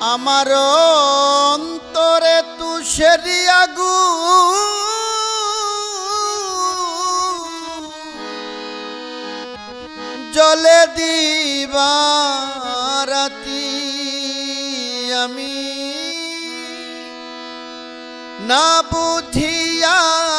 আমার অন্তরে তু তুষেরি আগু। জলে দিবারাতি আমি। না বুঝিয়া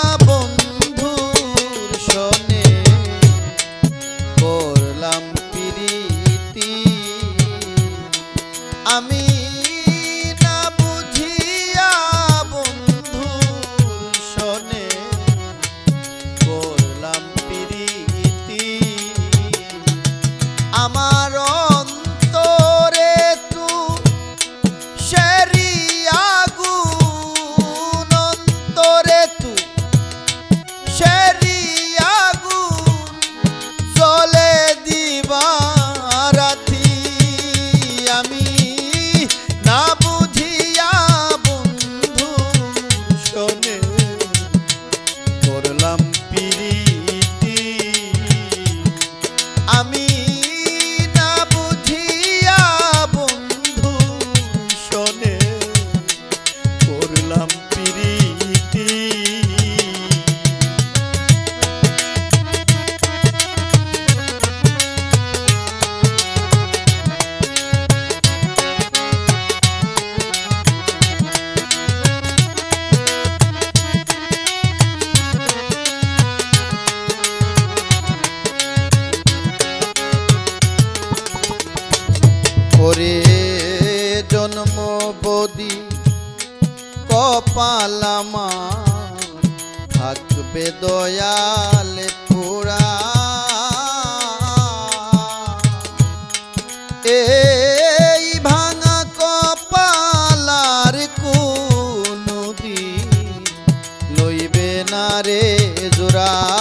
A minha কপালামা থাকবে দয়াল পুরা এ ভাঙা কপালার কোন নদী লইবে না রে জোড়া।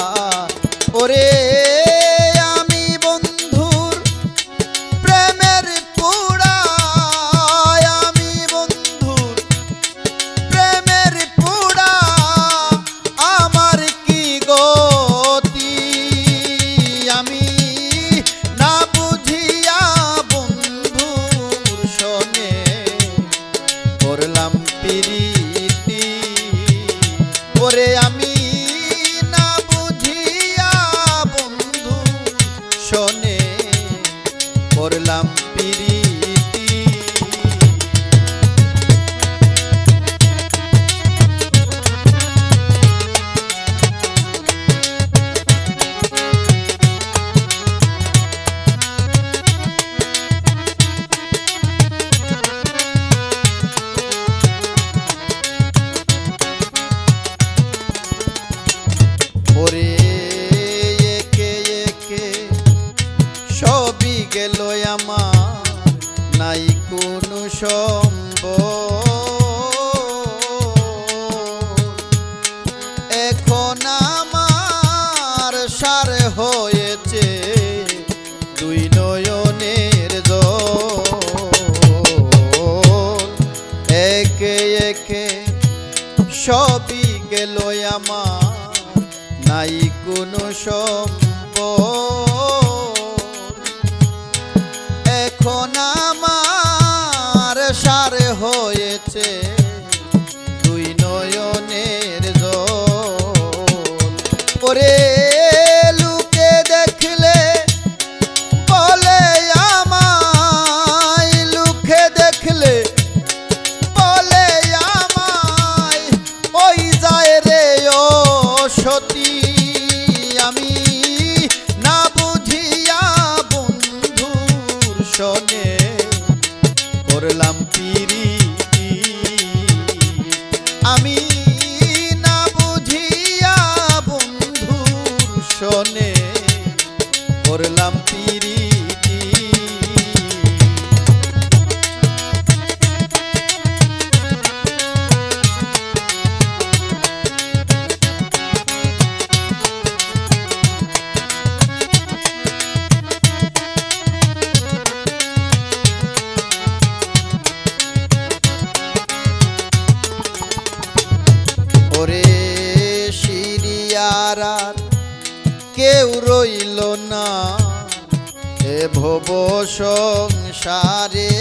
amore a. সবই গেল আমার। নাই কোনো সম্প এখন আমার সারে হয়েছে। আর কেউ রইল না। হে ভব সংসারে।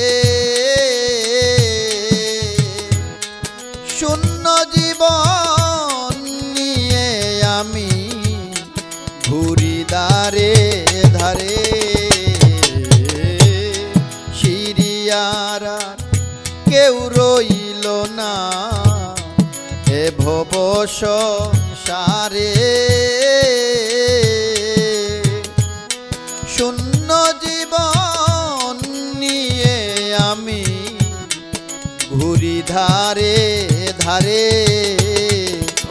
শূন্য জীবন নিয়ে আমি ঘুরি দারে ধারে কেউ রইল না। এ ভব সব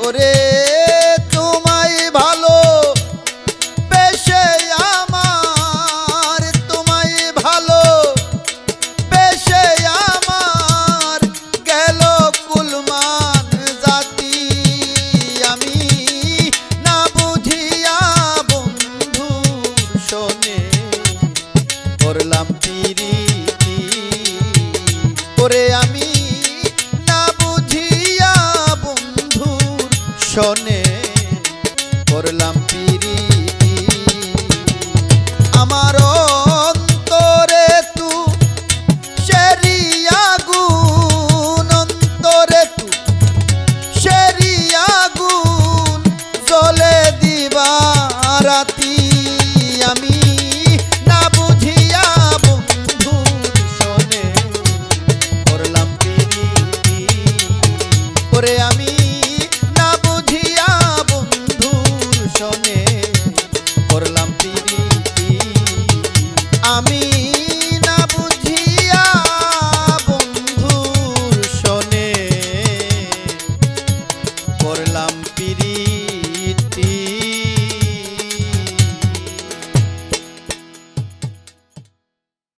enamoré corazones.